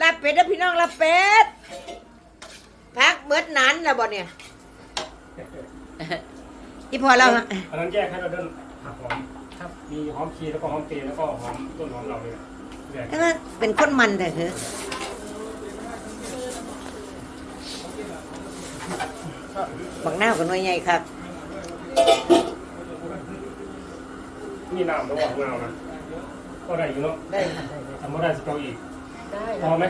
ลาบเป็ดนะพี่น้องลาบเป็ดพักเบิดนั้นแล้วบ่เนี่ยอีพอเราอันนั้นแยกให้เราเดินผักหอมครับมีหอมชีแล้วก็หอมเปรย์แล้วก็หอมต้นหอมเราเลยแยกเอ้ยเป็นคนมันแต่เถอะบักหน้าวกับหน่วยใหญ่ครับมีน้ำระหว่างเรานะก็ได้อยู่เนาะได้ค่ะได้ทำไม่ได้สเกาอีกได้ พอไหม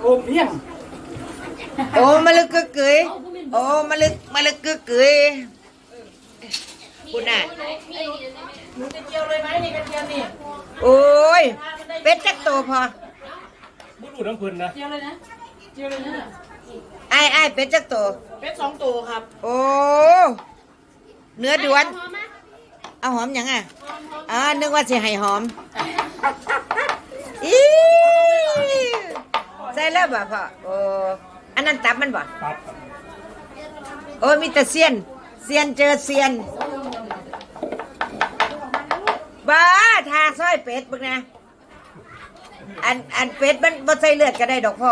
โอ้เพียงโอ้มาลึกกึกกึยโอ้มาลึกมาลึกกึกกึยคุณน่ะหนูจะเจียวเลยไหมนี่กระเทียมนี่โอ้ยเป็ดจักโตพอบุรุษน้ำพื้นนะเจียวเลยนะเจียวเลยนะไอ้ไอ้ายเป็ดจักโตเป็ดสองตัวครับ โอ้เนื้อด้วน เอาหอมหยังอะอ่านึกว่าสิให้หอมอีใส่แล้วบ่พ่อโอ้อันนั้นตับมันบ่ปั๊บโอ้มีแต่เซียนเซียนเจอเซียนบ้าทาซอยเป็ดบึกนะ อันอันเป็ดมันบ่ใส่เลือดก็ได้ดอกพ่อ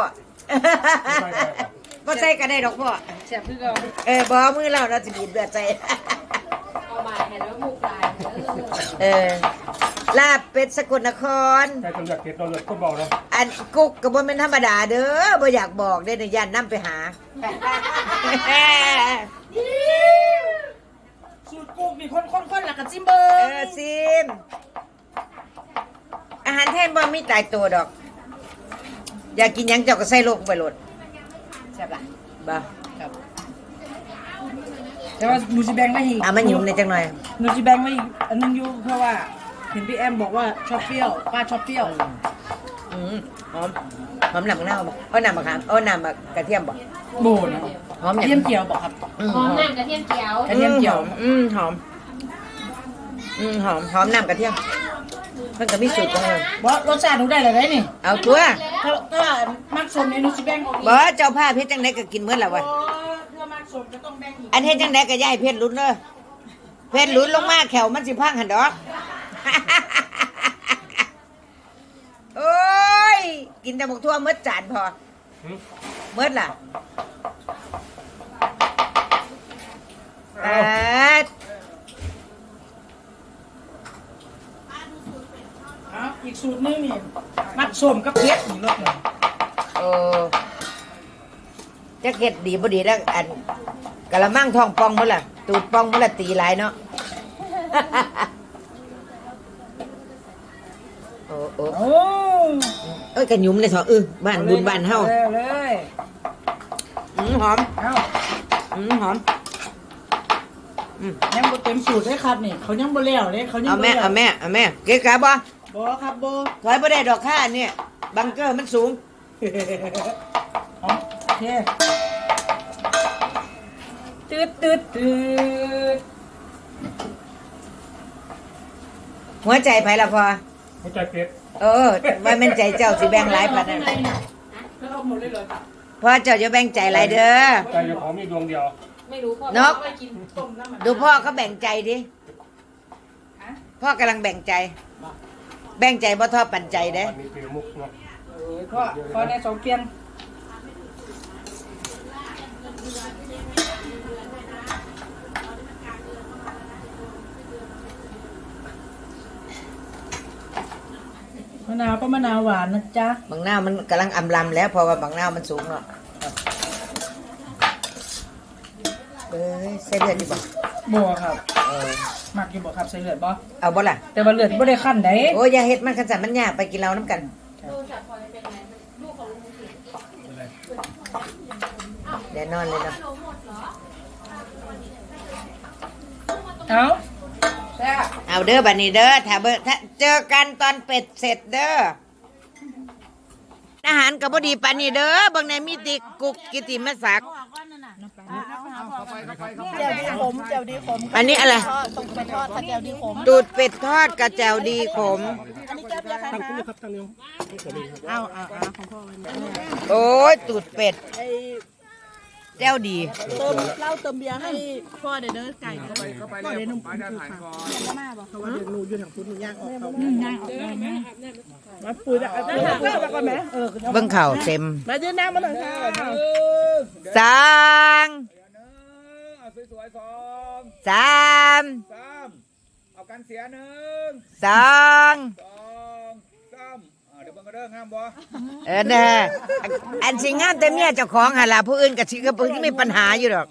บ่ใส่ก็ได้ดอกพ่อแซ่บคือเราเออบ่มือเราเราจะบีบเลือดใส่ เอาบายให้แล้วมุกตายเออลาบเป็ดสกลนครใช้จนอยากเก็บเราเลยคนเบานะอันกุ๊กก็บ่แม่นธรรมดาเด้อบ่อยากบอกเด้อเนี่ยย่านนํไปหา สูตรกุ๊กนี่คนๆๆแล้วก็จิ้มเบอเอร์อซิม อาหารแทนบ่มีตายตัวดอก อยากกินหยังเจ้าก็ใส่โลกไปโลดแซ่บล่ะบ่ ครับ แต่ว่าหนูจะแบ่งไม่อีกเอามันหยุ่มในจังหน่อย หนูจะแบ่งไม่อีกอันนึงอยู่เพราะว่า เห็นพี่แอมบอกว่าชอบเปรี้ยวป้าชอบเปรี้ยวอืมหอมหอมหนำมะนาวบ่เอาน้ำมะขามเอาน้ำมะกระเทียมบ่โบนะหอมหยังเทียมเจียวบอกครับอืมหอมน้ำกระเทียมเจียวกระเทียมเจียวอืมหอมอืมหอมหอมน้ำกระเทียมมันก็มีสูตรของมันบอสรสชาติหนูได้เลยได้นี่เอาตัวถ้าถ้ามักสมเนี่ยหนูจะแบ่งออกอีกบ่เจ้าภาพเฮ็ดจังไดก็กินมื้อละวะอ๋อถ้ามัก สมก็ต้องแบ่งอีกอันเฮ็ดจังไดก็ย้ายเพชรหลุดเด้อเพชรหลุดลงมาแขวมันสิพังหั่นดอก โอ้ย กินแต่หมกทั่วหมดจานพอหืมหมดล่ะเอาอ่าเอาอีกสูตรหนึงนี่มักสมกับเผ็ดนี่รสหนึ่งโอ้ จะเก็ดดีบ่ดีแล้วอันกะละมังท้องป่องบ่ล่ะตูดป่องบ่ล่ะตีหลายเนาะโอ้โอ้โอ้เอ้ยกันยุ้มเลยเถอะเออบ้านบุญบ้านเฮาเลยเลยอืมหอมเอาอืมหอมยังบ่เต็มสูตรเลยครับนี่ เขายังบ่แล้วเลยเขายังเอาบ่แม่แล้วเอาแม่เอาแม่เก๋กะบ่บ่ครับบ่ถอยบ่ได้ดอกค่าเนี่ยบังเกอร์มันสูง เอาโอเคตืดตืดตืดหัวใจไผละพอ หัวใจเป็ดเออว่าแม่นใจเจ้าสิแบ่งหลายปานนั้นแล้วเอาหมดเลยเหรอครับพอเจ้าจะแบ่งใจหลายเด้อ ใจเจ้าของมีดวงเดียว ไม่รู้พ่อนกเอาไปกินต้มน้ำมันดูพ่อเขาแบ่งใจดิ พ่อกำลังแบ่งใจ แบ่งใจบ่ทอปันใจเด้วันนี้เป็นมุกเนาะ เออพ่อพ่อในสองเพียง มะนาวก็มะนาวหวานนะจ๊ะ บางหน้าวมันกำลังอำลำแล้ว เพราะว่าบางหน้าวมันสูงเนาะเอ้ยใส่เลือดดีบ่บัวครับเออมักอยู่บ่ครับใส่เลือดบ่เอาบ่ล่ะ แต่ว่าเลือดบ่ได้ขั้นได้โอ้ยอย่าเฮ็ดมันขจัดมันยากไปกินเหล้าน้ำกัน ดูจากพลอยเป็นไงลูกของลุงสิแน่นอนเลยเนาะขนมหมดเหรอเอ้าแซ่บเอาเด้อบัดนี้เด้อถ้าเบอถ้าเจอกันตอนเป็ดเสร็จเด้ออาหารกับพอดีปานนี้เด้อบางในมีติกุกกิติมศักดิ์เจียวดีขมเจียวดีขมอันนี้อะไรทอดตรงไปทอดค่ะเจียวดีขมตูดเป็ดทอดกระเจียวดีขมอันนี้แก้วเบียร์ใครตั้งคะคุณเลยครับตั้งเร็วไม่เกิดเลยครับเอาเอาเอาของพ่อเป็นโอ้ยตูดเป็ดไอ้ แจ้วดี เติมเหล้าเติมเบียร์ให้พ่อเดี๋ยวเด้อไก่เด้อก็เดี๋ยวหนุ่มคือค่ะเพราะว่าเดี๋ยวหนูอยู่ทางพุทธหนูย่างออกเขาย่างออกมาปุ๋ยแต่เอาปุ๋ยไปก่อนไหมเออเบิ่งเข่าเต็มมายืนหน้ามาหน่อยค่ะสางเอาสวยๆสองสามสามเอากันเสียหนึ่งสองสองสามอ่าเดี๋ยวเบิ่ง ก็เด้องามบ่เออเด้ออันสิงามแต่เมียเจ้าของหั่นล่ะผู้อื่นก็สิก็บ่มีปัญหาอยู่หรอก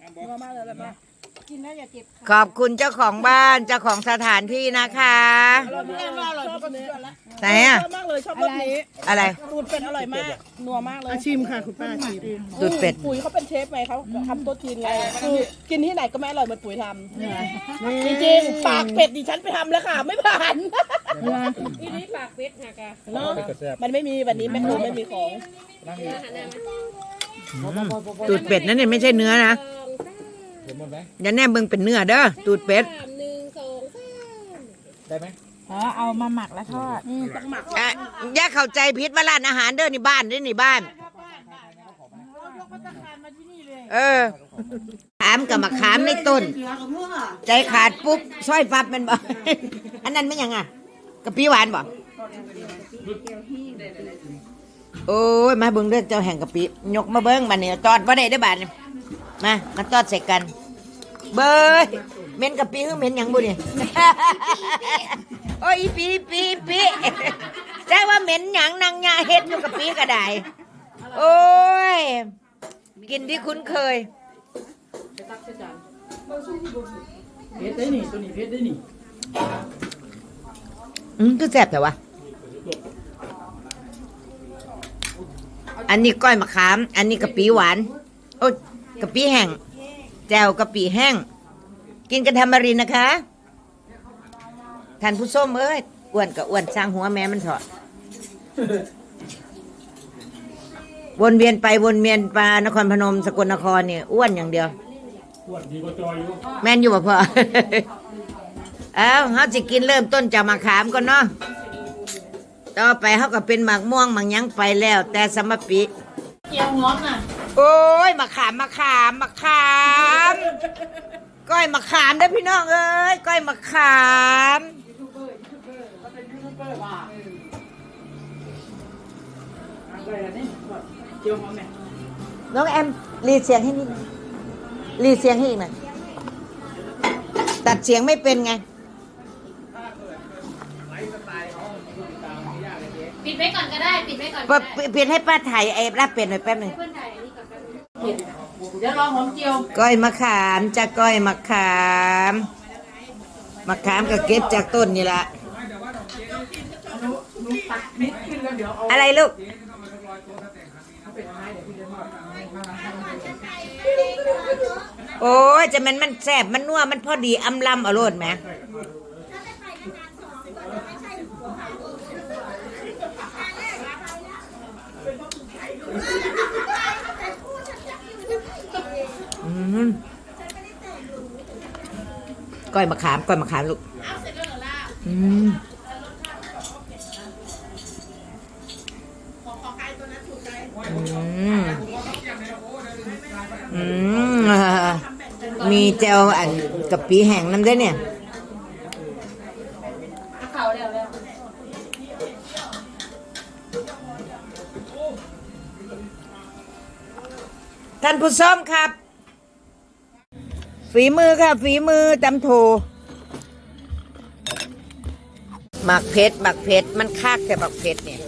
งามบ่มาเล ยแล้วแม่ขอบคุณเจ้าของบ้านเจ้าของสถานที่นะคะพี่แอมว่าอร่อยชอบรสนี้ไหนอะชอบมากเลยชอบรสนี้อะไรตูดเป็ดอร่อยมากนัวมากเลยอาชิมค่ะคุณป้าชิมตูดเป็ดปุ๋ยเขาเป็นเชฟไงเขาทำโต๊ะจีนไงคือกินที่ไหนก็ไม่อร่อยเหมือนปุ๋ยทำจริงๆปากเป็ดดิฉันไปทำแล้วค่ะไม่ผ่านอีนี่ปากเป็ดหักอะเนาะมันไม่มีวันนี้แม่ครูไม่มีของตูดเป็ดนั่นเนี่ยไม่ใช่เนื้อนะ เห็นหมดไหมอย่าแน่เบิ่งเป็นเนื้อเด้อตูดเป็ดสามหนึ่งสองสามได้ไหมอ๋อเอามาหมักแล้วทอดต้องหมักอะอย่าเข้าใจผิดว่าร้านอาหารเด้อนี่บ้านเด้อนี่บ้าน เออขามกับมะขามในต้น ใจขาดปุ๊บซอยฟับแมันบ่ อันนั้นไม่ยังอะกะปิหวานบ่โอ้ยมาเบิ่งเด้อเจ้าแห่งกะปิยกมาเบิ่งบัดนี้ตอดบ่ได้เด้อบาดนี้ มามาตอดใส่กัน เบ้ยเหม็นกะปิคือเหม็นหยังบุนี่โอ้ยอีปีอีปีอีปีใจว่าเหม็นหยังนางยาเฮ็ดอยู่กะปิก็ได้โอ้ย กินที่คุ้นเคย เพชรได้นี่ตัวนี้เพชรได้นี่อืมก็แซ่บแต่ว่า อันนี้ก้อยมะขาม อันนี้กะปิหวาน โอ้ย กะปิแห้งแจ่วกะปิแห้ง กินกันทำมารินนะคะท่านผู้ส้มเอ้ยอ้วนกับอ้วนสร้างหัวแม่มันเถอะวนเวียนไปวนเวียนมานครพนมสกลนครเนี่ยอ้วนอย่างเดียวปวดดีกว่าจอยอยู่แม่นอยู่บ่พ่อ เอาเฮาสิกินเริ่มต้นจากมะขามก่อนเนาะต่อไปเฮาก็เป็นหมากม่วงหมากหยังไปแล้ว แต่สมปิ เกี๊ยวงอมน่ะ โอ้ยมะขามมะขามมะขามก้อยมะขามเด้อพี่น้องเอ้ยก้อยมะขามเจียวหอมแม่น้องแอมรีดเสียงให้นิดนึงรีดเสียงให้อีกหน่อยตัดเสียงไม่เป็นไงปิดไว้ก่อนก็ได้ ปิดไว้ก่อนเปก็ได้เปลี่ยนให้ป้าถ่ายไอ้รับเป็ดหน่อยแป๊บหนึง เพื่องเดี๋ยวรอหอมเจียวก้อยมะขามจะก้อยมะขามมะขามก็เก็บจากต้นนี่ละอะไรลูกโอ้ยจะมันมันแสบมันนัวมันพอดีอำลำอาโลดไหม ก้อยมะขามก้อยมะขามลูกอืมอืมอืมอ่ามีเจลอันกับปีแห้งน้ำด้เนี่ยท่านผู้ชมครับ ฝีมือค่ะ ฝีมือตำโถหมักเพชรหมักเพชรมันคากแต่หมักเพชรเนี่ย